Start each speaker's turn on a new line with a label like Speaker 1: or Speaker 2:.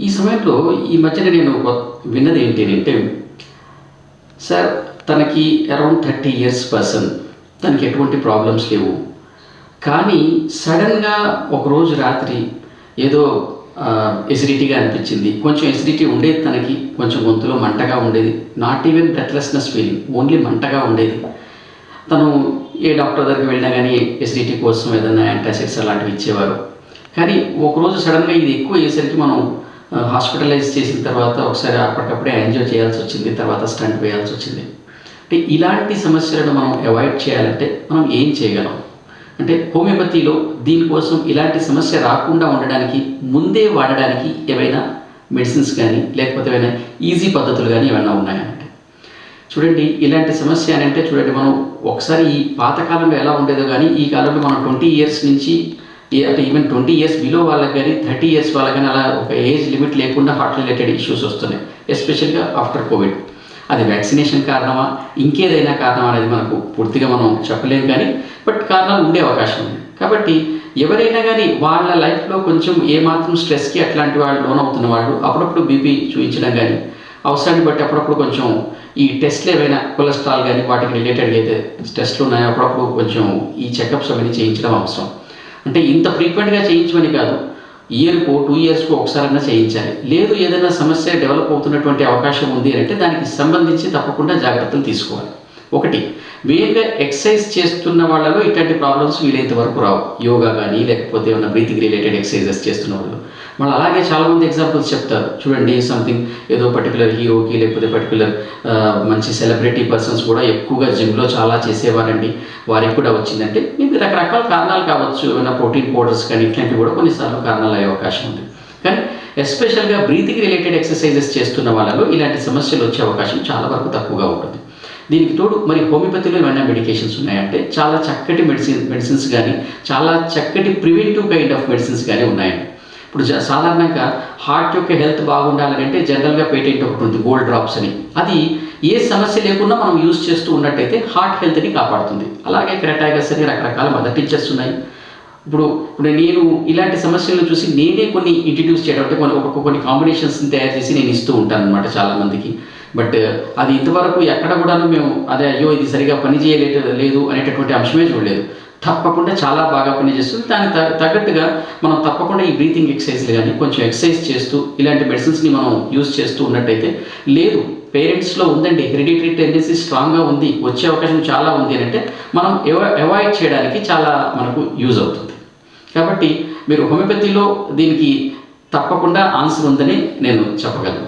Speaker 1: ఈ సమయంలో ఈ మధ్యన నేను ఒక విన్నది ఏంటి అంటే సార్ తనకి అరౌండ్ థర్టీ ఇయర్స్ పర్సన్ తనకి ఎటువంటి ప్రాబ్లమ్స్ లేవు. కానీ సడన్గా ఒకరోజు రాత్రి ఏదో ఎసిడిటీగా అనిపించింది. కొంచెం ఎసిడిటీ ఉండేది తనకి కొంచెం గొంతులో మంటగా ఉండేది. Not even breathlessness feeling only మంటగా ఉండేది. తను ఏ డాక్టర్ దగ్గరికి వెళ్ళినా కానీ ఎసిడిటీ కోసం ఏదైనా యాంటాసిడ్స్ అలాంటివి ఇచ్చేవారు. కానీ ఒకరోజు సడన్గా ఇది ఎక్కువ అయ్యేసరికి మనం హాస్పిటలైజ్ చేసిన తర్వాత ఒకసారి అప్పటికప్పుడే ఎంజాయ్ చేయాల్సి వచ్చింది తర్వాత స్టంట్ వేయాల్సి వచ్చింది. అంటే ఇలాంటి సమస్యలను మనం అవాయిడ్ చేయాలంటే మనం ఏం చేయగలం? అంటే హోమియోపతిలో దీనికోసం ఇలాంటి సమస్య రాకుండా ఉండడానికి ముందే వాడడానికి ఏవైనా మెడిసిన్స్ కానీ లేకపోతే ఏమైనా ఈజీ పద్ధతులు కానీ ఏమైనా ఉన్నాయంటే చూడండి ఇలాంటి సమస్య అని అంటే చూడండి మనం ఒకసారి ఈ పాతకాలంలో ఎలా ఉండేదో కానీ ఈ కాలంలో మనం ట్వంటీ ఇయర్స్ నుంచి అంటే ఈవెన్ ట్వంటీ ఇయర్స్ బిలో వాళ్ళకి కానీ థర్టీ ఇయర్స్ వాళ్ళకి కానీ అలా ఒక ఏజ్ లిమిట్ లేకుండా హార్ట్ రిలేటెడ్ ఇష్యూస్ వస్తున్నాయి ఎస్పెషల్గా ఆఫ్టర్ కోవిడ్ అది వ్యాక్సినేషన్ కారణమా ఇంకేదైనా కారణమా అనేది మనకు పూర్తిగా మనం చెప్పలేం కానీ బట్ కారణాలు ఉండే అవకాశం ఉంది. కాబట్టి ఎవరైనా కానీ వాళ్ళ లైఫ్లో కొంచెం ఏమాత్రం స్ట్రెస్కి అట్లాంటి వాళ్ళు లోన్ అవుతున్న వాళ్ళు అప్పుడప్పుడు బీపీ చూపించడం కానీ అవసరాన్ని బట్టి అప్పుడప్పుడు కొంచెం ఈ టెస్ట్లు ఏమైనా కొలెస్ట్రాల్ కానీ వాటికి రిలేటెడ్ అయితే టెస్ట్లు ఉన్నాయో అప్పుడప్పుడు కొంచెం ఈ చెకప్స్ అవన్నీ చేయించడం అవసరం. అంటే ఇంత ఫ్రీక్వెంట్గా చేయించమని కాదు. ఇయర్కో టూ ఇయర్స్కో ఒకసారైనా చేయించాలి. లేదు ఏదైనా సమస్య డెవలప్ అవుతున్నటువంటి అవకాశం ఉంది అంటే దానికి సంబంధించి తప్పకుండా జాగ్రత్తలు తీసుకోవాలి. ఒకటి వేరుగా ఎక్సర్సైజ్ చేస్తున్న వాళ్ళలో ఇట్లాంటి ప్రాబ్లమ్స్ వీలైనంత వరకు రావు. యోగా కానీ లేకపోతే ఏమైనా బ్రీతింగ్ రిలేటెడ్ ఎక్సర్సైజెస్ చేస్తున్న వాళ్ళు. మళ్ళీ అలాగే చాలామంది ఎగ్జాంపుల్స్ చెప్తారు. చూడండి సంథింగ్ ఏదో పర్టికులర్ హీరోకి లేకపోతే పర్టికులర్ మంచి సెలబ్రిటీ పర్సన్స్ కూడా ఎక్కువగా జిమ్లో చాలా చేసేవారండి. వారికి కూడా వచ్చిందంటే ఇది రకరకాల కారణాలు కావచ్చు. ఏమైనా ప్రోటీన్ పౌడర్స్ కానీ ఇట్లాంటివి కూడా కొన్నిసార్లు కారణాలు అయ్యే అవకాశం ఉంది. కానీ ఎస్పెషల్గా బ్రీతింగ్ రిలేటెడ్ ఎక్సర్సైజెస్ చేస్తున్న వాళ్ళలో ఇలాంటి సమస్యలు వచ్చే అవకాశం చాలా వరకు తక్కువగా ఉంటుంది. దీనికి తోడు మరి హోమియోపతిలో ఏమైనా మెడికేషన్స్ ఉన్నాయంటే చాలా చక్కటి మెడిసిన్ మెడిసిన్స్ కానీ చాలా చక్కటి ప్రివెంటివ్ కైండ్ ఆఫ్ మెడిసిన్స్ కానీ ఉన్నాయండి. ఇప్పుడు జ- సాధారణంగా హార్ట్ యొక్క హెల్త్ బాగుండాలంటే జనరల్గా పేటెంట్ ఒకటి ఉంది గోల్డ్ డ్రాప్స్ అని. అది ఏ సమస్య లేకుండా మనం యూజ్ చేస్తూ ఉన్నట్టయితే హార్ట్ హెల్త్ని కాపాడుతుంది. అలాగే క్రెటాగస్ అని రకరకాల మదర్ టీచర్స్ ఉన్నాయి. ఇప్పుడు ఇప్పుడు నేను ఇలాంటి సమస్యలను చూసి నేనే కొన్ని ఇంట్రడ్యూస్ చేయడం అంటే కొన్ని ఒక్కొక్క కొన్ని కాంబినేషన్స్ని తయారు చేసి నేను ఇస్తూ ఉంటాను అనమాట చాలామందికి. బట్ uh, అది ఇంతవరకు ఎక్కడ కూడాను మేము అదే అయ్యో ఇది సరిగా పని చేయలేదు లేదు అనేటటువంటి అంశమే చూడలేదు. తప్పకుండా చాలా బాగా పనిచేస్తుంది దానికి తగ్గట్టుగా మనం తప్పకుండా ఈ బ్రీతింగ్ ఎక్సర్సైజ్లు కానీ కొంచెం ఎక్సర్సైజ్ చేస్తూ ఇలాంటి మెడిసిన్స్ని మనం యూజ్ చేస్తూ ఉన్నట్టయితే లేదు పేరెంట్స్లో ఉందండి హెరిడిటరీ టెండెన్సీ స్ట్రాంగ్గా ఉంది వచ్చే అవకాశం చాలా ఉంది అని అంటే మనం అవాయిడ్ చేయడానికి చాలా మనకు యూజ్ అవుతుంది. కాబట్టి మీరు హోమియోపతిలో దీనికి తప్పకుండా ఆన్సర్ ఉందని నేను చెప్పగలను.